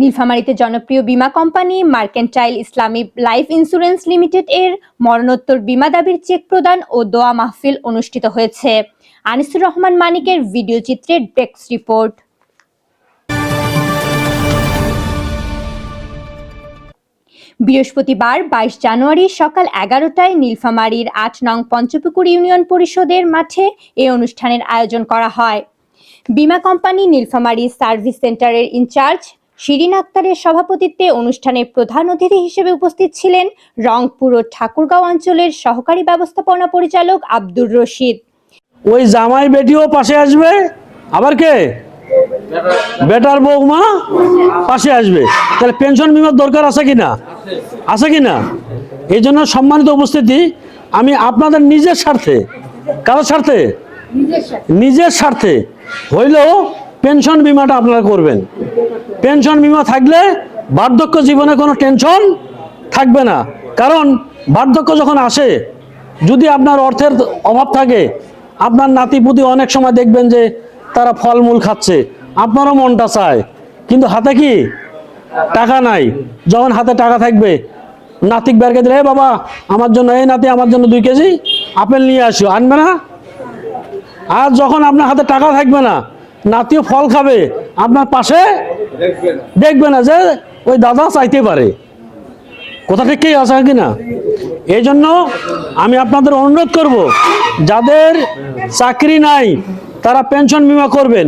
নীলফামারীতে জনপ্রিয় বীমা company Mercantile Islami Life Insurance Limited এর মরণোত্তর বীমা দাবির চেক প্রদান ও দোয়া মাহফিল অনুষ্ঠিত হয়েছে। আনিসুর রহমান মানিকের ভিডিও চিত্রের ডেস্ক রিপোর্ট। বৃহস্পতিবার বাইশ জানুয়ারি সকাল এগারোটায় নীলফামারীর আট নং পঞ্চপুকুর ইউনিয়ন পরিষদের মাঠে এ অনুষ্ঠানের আয়োজন করা হয়। বীমা কোম্পানি নীলফামারী সার্ভিস সেন্টারের ইনচার্জ শিরিন আক্তারের সভাপতিত্বে অনুষ্ঠানে প্রধান অতিথি হিসেবে উপস্থিত ছিলেন রংপুর ও ঠাকুরগাঁও অঞ্চলের সহকারী ব্যবস্থাপনা পরিচালক আব্দুর রশিদ। ওই জামাই বেটিও পাশে আসবে? আবার কে? বেটার বৌমা পাশে আসবে। তাহলে পেনশন বিমার দরকার আছে কি না আছে কি না এই জন্য সম্মানিত উপস্থিতি আমি আপনাদের নিজের স্বার্থে কারোর স্বার্থে। নিজের স্বার্থে হইলেও পেনশন বিমাটা আপনারা করবেন। পেনশন বিমা থাকলে বার্ধক্য জীবনে কোনো টেনশন থাকবে না। কারণ বার্ধক্য যখন আসে, যদি আপনার অর্থের অভাব থাকে, আপনার নাতিপুতি অনেক সময় দেখবেন যে তারা ফলমূল খাচ্ছে, আপনারও মনটা চায়। কিন্তু হাতে কি? টাকা নাই। যখন হাতে টাকা থাকবে, নাতিক বেরকে দিলে, "এ বাবা, আমার জন্য, এই নাতি, আমার জন্য দুই কেজি আপেল নিয়ে আসো। আনবে না? আর যখন আপনার হাতে টাকা থাকবে না নাতিও ফল খাবে, আপনার পাশে দেখবে না যে ওই দাদা চাইতে পারে। কথা ঠিক কি আছে কি না এই জন্য আমি আপনাদের অনুরোধ করব, যাদের চাকরি নাই, তারা পেনশন বিমা করবেন।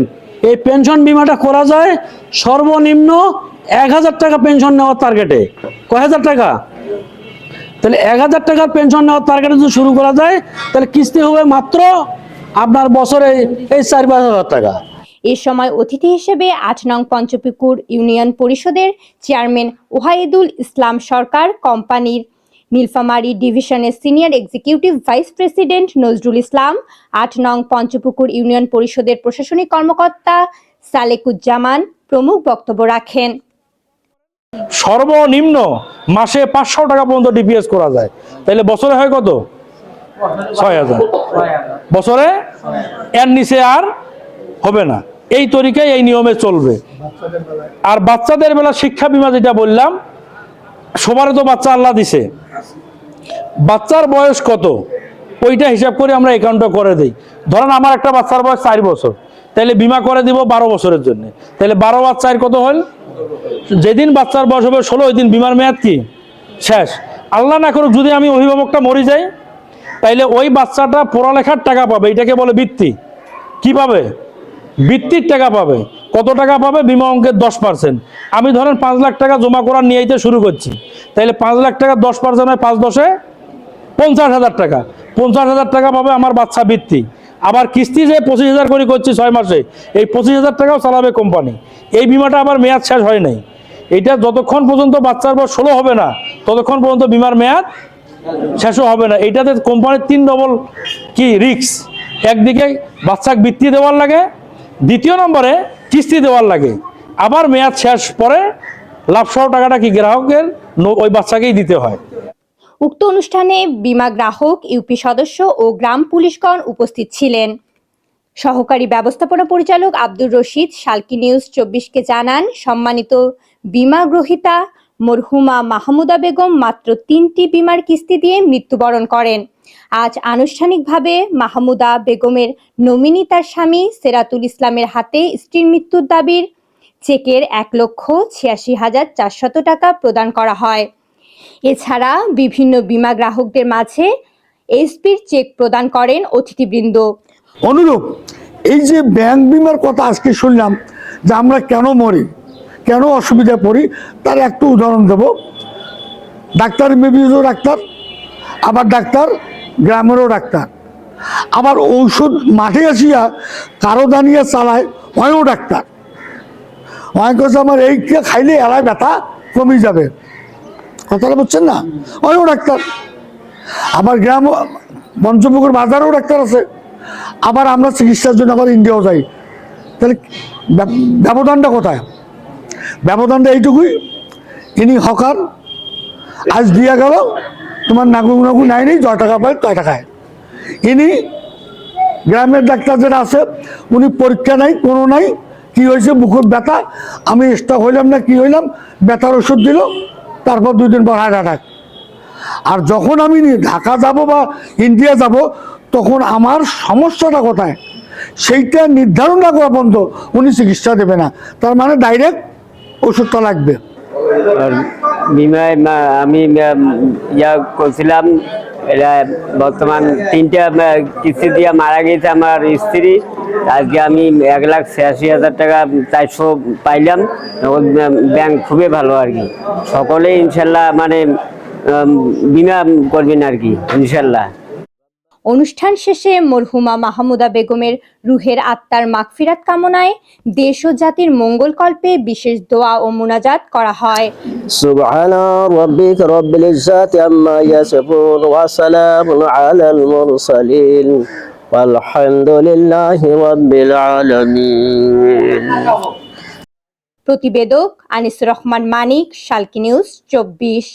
এই পেনশন বিমাটা করা যায় সর্বনিম্ন এক হাজার টাকা পেনশন নেওয়ার টার্গেটে কয় হাজার টাকা? তাহলে এক হাজার টাকার পেনশন নেওয়ার টার্গেটে যদি শুরু করা যায়, তাহলে কিস্তি হবে মাত্র আপনার বছরে এই চার পাঁচ হাজার টাকা। এ সময় অতিথি হিসেবে আট নং পঞ্চপুকুর ইউনিয়ন পরিষদের চেয়ারম্যান ওহাইদুল ইসলাম সরকার, কোম্পানির নীলফামারী ডিভিশনের senior executive vice president Nazrul Islam, আট নং পঞ্চপুকুর ইউনিয়ন পরিষদের প্রশাসনিক কর্মকর্তা সালেকুজ্জামান প্রমুখ বক্তব্য রাখেন। সর্বনিম্ন মাসে পাঁচশো টাকা পর্যন্ত ডিপিএস করা যায়। তাহলে বছরে হয় কত? ছয় হাজার। বছরে? এর নিচে আর হবে না। এই তরিকায় এই নিয়মে চলবে। আর বাচ্চাদের বেলা শিক্ষা বিমা যেটা বললাম সবারও তো বাচ্চা আল্লাহ দিছে। বাচ্চার বয়স কত? ওইটা হিসাব করে আমরা অ্যাকাউন্টটা করে দিই। ধরেন আমার একটা বাচ্চার বয়স চার বছর। তাহলে বিমা করে দিব বারো বছরের জন্য। তাহলে বারো বাচ্চার কত হল? যেদিন বাচ্চার বয়স হবে ষোলো ওই দিন বিমার মেয়াদ কি? শেষ। আল্লাহ না করুক যদি আমি অভিভাবকটা মরে যাই, তাইলে ওই বাচ্চাটা পড়ালেখার টাকা পাবে। এটাকে বলে বৃত্তি। কি পাবে? বৃত্তির টাকা পাবে। কত টাকা পাবে? বিমা অঙ্কের দশ পার্সেন্ট আমি ধরেন পাঁচ লাখ টাকা জমা করার নিয়ে শুরু করছি। তাইলে পাঁচ লাখ টাকা দশ পার্সেন্ট হয় পাঁচ দশে পঞ্চাশ হাজার টাকা। পঞ্চাশ হাজার টাকা পাবে আমার বাচ্চা বৃত্তি। আবার কিস্তি যে পঁচিশ হাজার করে করছি ছয় মাসে, এই পঁচিশ হাজার টাকাও চালাবে কোম্পানি এই বিমাটা আবার মেয়াদ শেষ হয় নাই। এটা যতক্ষণ পর্যন্ত বাচ্চার বয়স ষোলো হবে না, ততক্ষণ পর্যন্ত বিমার মেয়াদ শেষও হবে না। এটাতে কোম্পানির তিন ডবল কি রিক্স একদিকে বাচ্চাকে বৃত্তি দেওয়ার লাগে দ্বিতীয় নম্বরে কিস্তি দেওয়ার লাগে। আবার মেয়াদ শেষ পরে লাভসহ টাকাটা কি গ্রাহকের? ওই বাচ্চাকেই দিতে হয়। উক্ত অনুষ্ঠানে বিমা গ্রাহক, ইউপি সদস্য ও গ্রাম পুলিশগণ উপস্থিত ছিলেন। সহকারী ব্যবস্থাপনা পরিচালক আব্দুর রশিদ শালকি নিউজ চব্বিশকে জানান, সম্মানিত বিমা গ্রহীতা মরহুমা মাহমুদা বেগম মাত্র তিনটি বিমার কিস্তি দিয়ে মৃত্যুবরণ করেন। আজ আনুষ্ঠানিকভাবে মাহমুদা বেগমের নমিনি তার স্বামী সেরাতুল ইসলামের হাতে স্ত্রীর মৃত্যুর দাবির চেকের এক লক্ষ ছিয়াশি হাজার চারশত টাকা প্রদান করা হয়। এছাড়া বিভিন্ন বীমা গ্রাহকদের মাঝে এসপির চেক প্রদান করেন অতিথিবৃন্দ। অনুরূপ, এই যে ব্যাংক বিমার কথা আজকে শুনলাম যে আমরা কেন মরি, কেন অসুবিধায় পড়ি, তার একটু উদাহরণ দেব। ডাক্তার মেবিজও ডাক্তার, আবার ডাক্তার গ্রামেরও ডাক্তার। আবার ঔষধ মাঠে আসিয়া কারও দানিয়া চালায় হয়ও ডাক্তার। হয় কাছে আমার এইটা খাইলে এলায় ব্যথা কমে যাবে। কথাটা বুঝছেন না? হয়ও ডাক্তার। আবার গ্রাম পঞ্চপুকুর বাজারেও ডাক্তার আছে। আবার আমরা চিকিৎসার জন্য আবার ইন্ডিয়াও যাই। তাহলে ব্যবধানটা কোথায়? ব্যবধানটা এইটুকুই। ইনি হকার, আজ দিয়া গেল তোমার নাগু নাগু নাই নেই, জয় টাকা পায় কয় টাকায়। ইনি গ্রামের ডাক্তার যেটা আছে, উনি পরীক্ষা নাই, কোনো নাই, কি হয়েছে বুকুর ব্যথা, আমি স্টক হইলাম না, কি হইলাম, ব্যথার ওষুধ দিল, তারপর দুই দিন পর হার্ট অ্যাটাক আর যখন আমি ঢাকা যাব বা ইন্ডিয়া যাব, তখন আমার সমস্যাটা কোথায়? সেইটা নির্ধারণ না করা পর্যন্ত উনি চিকিৎসা দেবে না। তার মানে ডাইরেক্ট ওষুধটা লাগবে। আর বিমায় আমি ইয়া করছিলাম এটা বর্তমান তিনটা কিস্তি দিয়ে মারা গেছে আমার স্ত্রী। আজকে আমি এক লাখ ছিয়াশি হাজার টাকা চারশো পাইলাম। ব্যাংক খুবই ভালো আর কি। সকলেই ইনশাল্লাহ মানে বিমা করবেন আর কি, ইনশাল্লাহ। অনুষ্ঠান শেষে মরহুমা মাহমুদা বেগমের রুহের আত্মার মাগফিরাত কামনায় দেশ ও জাতির মঙ্গলকল্পে বিশেষ দোয়া ও মুনাজাত করা হয়। প্রতিবেদক আনিস রহমান মানিক শালকি নিউজ চব্বিশ।